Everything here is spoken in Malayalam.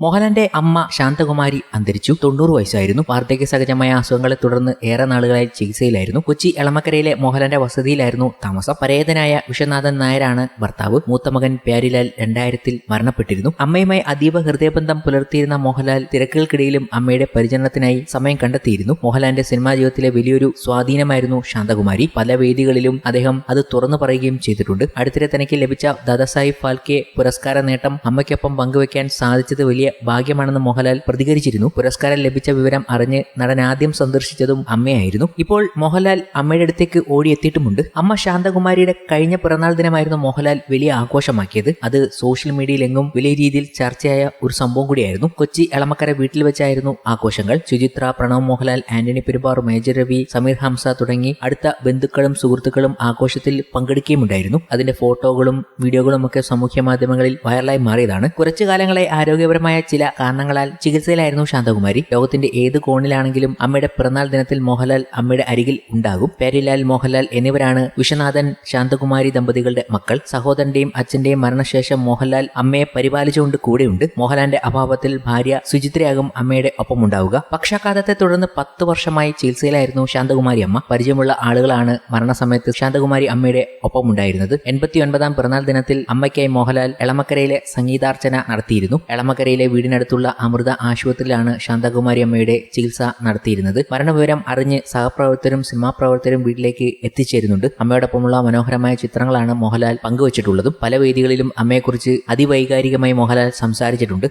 മോഹൻലാലിന്റെ അമ്മ ശാന്തകുമാരി അന്തരിച്ചു. തൊണ്ണൂറ് വയസ്സായിരുന്നു. വാർദ്ധക്യ സഹജമായ അസുഖങ്ങളെ തുടർന്ന് ഏറെ നാളുകളായി ചികിത്സയിലായിരുന്നു. കൊച്ചി എളമക്കരയിലെ മോഹൻലാലിന്റെ വസതിയിലായിരുന്നു താമസം. പരേതനായ വിശ്വനാഥൻ നായരാണ് ഭർത്താവ്. മൂത്ത മകൻ പ്യാരിലാൽ രണ്ടായിരത്തിൽ മരണപ്പെട്ടിരുന്നു. അമ്മയുമായി അതീവ ഹൃദയബന്ധം പുലർത്തിയിരുന്ന മോഹൻലാൽ തിരക്കുകൾക്കിടയിലും അമ്മയുടെ പരിചരണത്തിനായി സമയം കണ്ടെത്തിയിരുന്നു. മോഹൻലാലിന്റെ സിനിമാ ജീവിതത്തിലെ വലിയൊരു സ്വാധീനമായിരുന്നു ശാന്തകുമാരി. പല വേദികളിലും അദ്ദേഹം അത് തുറന്നു പറയുകയും ചെയ്തിട്ടുണ്ട്. അടുത്തിടെ തനിക്ക് ലഭിച്ച ദാദാസാഹിബ് ഫാൽക്കെ പുരസ്കാര നേട്ടം അമ്മയ്ക്കൊപ്പം പങ്കുവയ്ക്കാൻ സാധിച്ചത് വലിയ ഭാഗ്യമാണെന്ന് മോഹൻലാൽ പ്രതികരിച്ചിരുന്നു. പുരസ്കാരം ലഭിച്ച വിവരം അറിഞ്ഞ് നടൻ ആദ്യം സന്ദർശിച്ചതും അമ്മയായിരുന്നു. ഇപ്പോൾ മോഹൻലാൽ അമ്മയുടെ അടുത്തേക്ക് ഓടിയെത്തിയിട്ടുമുണ്ട്. അമ്മ ശാന്തകുമാരിയുടെ കഴിഞ്ഞ പിറന്നാൾ ദിനമായിരുന്നു മോഹൻലാൽ വലിയ ആഘോഷമാക്കിയത്. അത് സോഷ്യൽ മീഡിയയിലെങ്ങും വലിയ രീതിയിൽ ചർച്ചയായ ഒരു സംഭവം കൂടിയായിരുന്നു. കൊച്ചി എളമക്കര വീട്ടിൽ വെച്ചായിരുന്നു ആഘോഷങ്ങൾ. സുചിത്ര പ്രണവ് മോഹൻലാൽ ആന്റണി പെരുമാർ മേജർ രവി സമീർ ഹംസ തുടങ്ങി അടുത്ത ബന്ധുക്കളും സുഹൃത്തുക്കളും ആഘോഷത്തിൽ പങ്കെടുക്കുകയുമുണ്ടായിരുന്നു. അതിന്റെ ഫോട്ടോകളും വീഡിയോകളും ഒക്കെ സാമൂഹ്യ മാധ്യമങ്ങളിൽ വൈറലായി മാറിയതാണ്. കുറച്ചു കാലങ്ങളായി ആരോഗ്യപരമായ ചില കാരണങ്ങളാൽ ചികിത്സയിലായിരുന്നു ശാന്തകുമാരി. ലോകത്തിന്റെ ഏത് കോണിലാണെങ്കിലും അമ്മയുടെ പിറന്നാൾ ദിനത്തിൽ മോഹൻലാൽ അമ്മയുടെ അരികിൽ ഉണ്ടാകും. പേരിലാൽ മോഹൻലാൽ എന്നിവരാണ് വിശ്വനാഥൻ ശാന്തകുമാരി ദമ്പതികളുടെ മക്കൾ. സഹോദരന്റെയും അച്ഛന്റെയും മരണശേഷം മോഹൻലാൽ അമ്മയെ പരിപാലിച്ചുകൊണ്ട് കൂടെയുണ്ട്. മോഹൻലാലിന്റെ അഭാവത്തിൽ ഭാര്യ സുചിത്രയാകും അമ്മയുടെ ഒപ്പമുണ്ടാവുക. പക്ഷാഘാതത്തെ തുടർന്ന് പത്ത് വർഷമായി ചികിത്സയിലായിരുന്നു ശാന്തകുമാരി അമ്മ. പരിചയമുള്ള ആളുകളാണ് മരണസമയത്ത് ശാന്തകുമാരി അമ്മയുടെ ഒപ്പമുണ്ടായിരുന്നത്. എൺപത്തി ഒൻപതാം പിറന്നാൾ ദിനത്തിൽ അമ്മയ്ക്കായി മോഹൻലാൽ എളമക്കരയിലെ സംഗീതാർച്ചന നടത്തിയിരുന്നു. എളമക്കരയിലെ വീടിനടുത്തുള്ള അമൃത ആശുപത്രിയിലാണ് ശാന്തകുമാരി അമ്മയുടെ ചികിത്സ നടത്തിയിരുന്നത്. മരണവിവരം അറിഞ്ഞ് സഹപ്രവർത്തകരും സിനിമാ പ്രവർത്തകരും വീട്ടിലേക്ക് എത്തിച്ചേരുന്നുണ്ട്. അമ്മയോടൊപ്പമുള്ള മനോഹരമായ ചിത്രങ്ങളാണ് മോഹൻലാൽ പങ്കുവച്ചിട്ടുള്ളതും. പല വേദികളിലും അമ്മയെക്കുറിച്ച് അതിവൈകാരികമായി മോഹൻലാൽ സംസാരിച്ചിട്ടുണ്ട്.